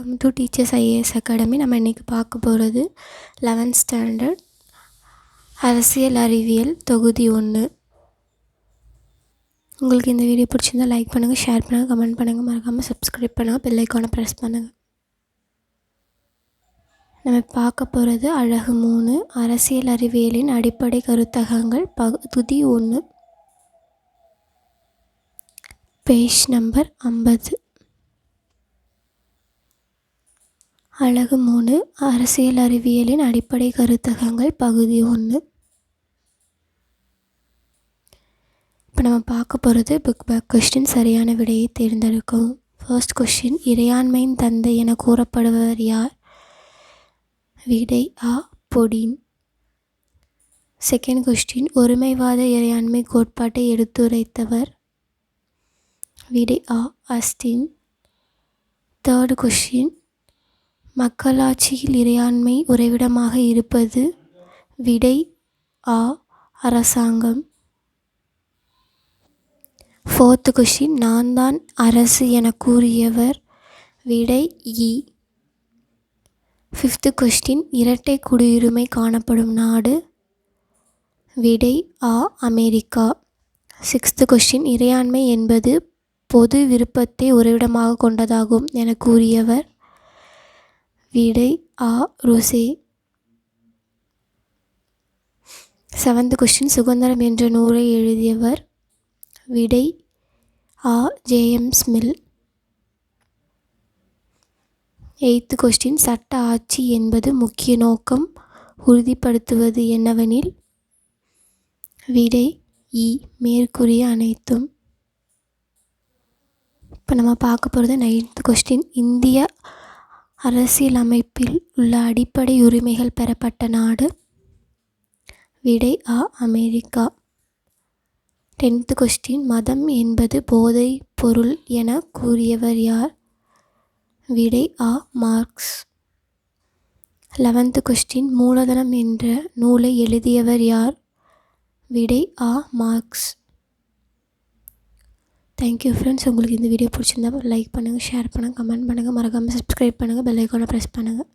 Welcome to teachers IAS academy நம்ம இன்றைக்கி பார்க்க போகிறது லெவன்த் ஸ்டாண்டர்ட் அரசியல் அறிவியல் தொகுதி ஒன்று உங்களுக்கு இந்த வீடியோ பிடிச்சிருந்தா லைக் பண்ணுங்கள் ஷேர் பண்ணுங்கள் கமெண்ட் பண்ணுங்கள் மறக்காமல் சப்ஸ்கிரைப் பண்ணுங்கள் பெல் ப்ரெஸ் பண்ணுங்கள் நம்ம பார்க்க போகிறது அழகு மூணு அரசியல் அறிவியலின் அடிப்படை கருத்தகங்கள் பகுதி ஒன்று பேஜ் நம்பர் ஐம்பது. அழகு மூணு அரசியல் அறிவியலின் அடிப்படை கருத்தகங்கள் பகுதி ஒன்று. இப்போ நம்ம பார்க்க போகிறது புக் பேக் கொஸ்டின் சரியான விடையை தேர்ந்தெடுக்கும். ஃபர்ஸ்ட் கொஸ்டின் இறையாண்மையின் தந்தை என கூறப்படுபவர் யார்? விடை ஆ பொடின். செகண்ட் கொஸ்டின் ஒருமைவாத இறையாண்மை கோட்பாட்டை எடுத்துரைத்தவர்? விடை ஆ அஸ்டின். தேர்டு கொஸ்டின் மக்களாட்சியில் இறையாண்மை உறைவிடமாக இருப்பது விடை ஆ அரசாங்கம். ஃபோர்த்து கொஷின் நான் தான் அரசு என கூறியவர் விடை இ. ஃபிஃப்த்து கொஸ்டின் இரட்டை குடியுரிமை காணப்படும் நாடு விடை ஆ அமெரிக்கா. சிக்ஸ்த்து கொஸ்டின் இறையாண்மை என்பது பொது விருப்பத்தை உறைவிடமாக கொண்டதாகும் என கூறியவர் விடை ஆ ருசே. செவன்த் கொஸ்டின் சுதந்திரம் என்ற நூலை எழுதியவர் விடை ஆ ஜேஎம் ஸ்மில் எய்த்து கொஸ்டின் சட்ட ஆட்சி என்பது முக்கிய நோக்கம் உறுதிப்படுத்துவது என்னவெனில் விடை இ மேற்கூறிய அனைத்தும். இப்போ நம்ம பார்க்க போகிறது நைன்த் கொஸ்டின் இந்திய அரசியலமைப்பில் உள்ள அடிப்படை உரிமைகள் பெறப்பட்ட நாடு விடை ஆ அமெரிக்கா. டென்த்து கொஸ்டின் மதம் என்பது போதை பொருள் என கூறியவர் யார்? விடை ஆ மார்க்ஸ். லெவன்த்து கொஸ்டின் மூலதனம் என்ற நூலை எழுதியவர் யார்? விடை ஆ மார்க்ஸ். தேங்க்யூ ஃப்ரெண்ட்ஸ் உங்களுக்கு இந்த வீடியோ பிடிச்சிருந்தா லைக் பண்ணுங்கள் ஷேர் பண்ணுங்கள் கமெண்ட் பண்ணுங்கள் மறக்காமல் சப்ஸ்கிரைப் பண்ணுங்கள் பெல் ஐக்கானை ப்ரெஸ் பண்ணுங்கள்